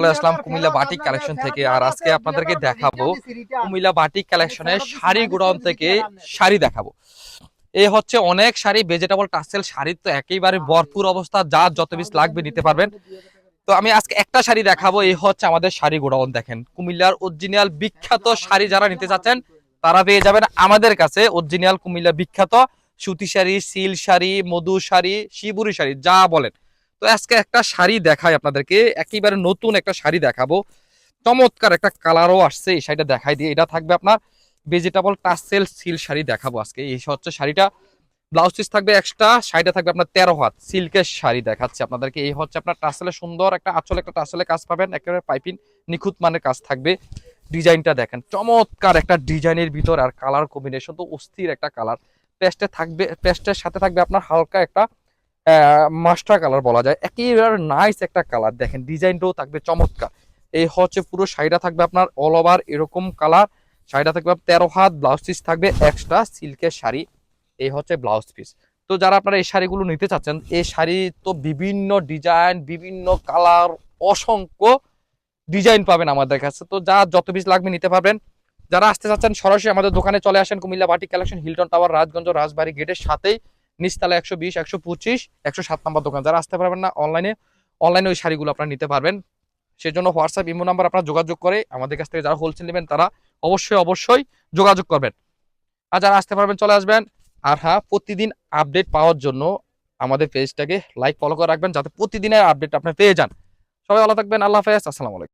চলে আসলাম Comilla batik collection থেকে। আর আজকে আপনাদেরকে দেখাবো কুমিল্লা বাটিক কালেকশনের শাড়ি গোডাউন থেকে শাড়ি দেখাবো। এই হচ্ছে অনেক শাড়ি ভেজিটেবল টাসেল শাড়ির তো একেবারে ভরপুর অবস্থা যা যত পিস লাগবে নিতে পারবেন। তো আমি আজকে একটা শাড়ি দেখাবো এই হচ্ছে আমাদের শাড়ি গোডাউন দেখেন। কুমিল্লার অরিজিনাল বিখ্যাত শাড়ি যারা নিতে চাচ্ছেন তারা পেয়ে যাবেন আমাদের কাছে অরিজিনাল কুমিল্লা বিখ্যাত সুতি শাড়ি সিল শাড়ি মধু শাড়ি শিবুরি শাড়ি যা বলেন। তো আজকে একটা শাড়ি দেখাই আপনাদেরকে। একেবারে নতুন একটা শাড়ি দেখাবো। চমৎকার একটা কালারও আসছে, এই শাড়িটা দেখাই দিয়ে। এটা থাকবে আপনার ভেজিটেবল টাসেল সিল শাড়ি দেখাবো আজকে। এই হচ্ছে শাড়িটা। ব্লাউজ পিস থাকবে এক্সট্রা শাড়িটা থাকবে আপনার তেরো হাত। সিল্কের শাড়ি দেখাচ্ছে আপনাদেরকে। এই হচ্ছে আপনার টাসেলে সুন্দর একটা আঁচল, একটা টাসেলে কাজ পাবেন। একেবারে পাইপিং, নিখুঁত মানের কাজ থাকবে। ডিজাইনটা দেখেন, চমৎকার একটা ডিজাইনের ভিতর আর কালার কম্বিনেশন তো অস্থির একটা কালার। পেস্টে থাকবে, পেস্টের সাথে থাকবে আপনার হালকা একটা মাস্টার কালার বলা যায়। একেবারে নাইস একটা কালার। দেখেন, ডিজাইনটাও থাকবে চমৎকার। এই হচ্ছে পুরো শাড়িটা থাকবে আপনার অল ওভার এরকম কালার। শাড়িটা থাকবে তেরো হাত ব্লাউজ পিস থাকবে এক্সট্রা সিল্কের শাড়ি। এই হচ্ছে ব্লাউজ পিস তো যারা আপনারা এই শাড়িগুলো নিতে চাচ্ছেন, এই শাড়ি তো বিভিন্ন ডিজাইন, বিভিন্ন কালার, অসংখ্য ডিজাইন পাবেন আমাদের কাছে। তো যা যত পিস লাগবে নিতে পারবেন। যারা আসতে চাচ্ছেন, সরাসরি আমাদের দোকানে চলে আসেন, কুমিল্লা বাটি collection, Hilton tower, Rajganj Rajbari গেটের সাথেই। নিচতলা একশো বিশ, একশো পঁচিশ, একশো সাত নম্বর দোকান। যারা আসতে পারবেন না অনলাইনে অনলাইনে ওই শাড়িগুলো আপনারা নিতে পারবেন। সেজন্য হোয়াটসঅ্যাপ, ইমো নাম্বার আপনারা যোগাযোগ করে আমাদের কাছ থেকে যারা হোলসেল নেবেন, তারা অবশ্যই অবশ্যই যোগাযোগ করবেন। আর যারা আসতে পারবেন, চলে আসবেন। আর হ্যাঁ প্রতিদিন আপডেট পাওয়ার জন্য আমাদের পেজটাকে লাইক ফলো করে রাখবেন, যাতে প্রতিদিনের আপডেট আপনি পেয়ে যান। সবাই ভালো থাকবেন, আল্লাহ হাফেজ, আসসালামু আলাইকুম।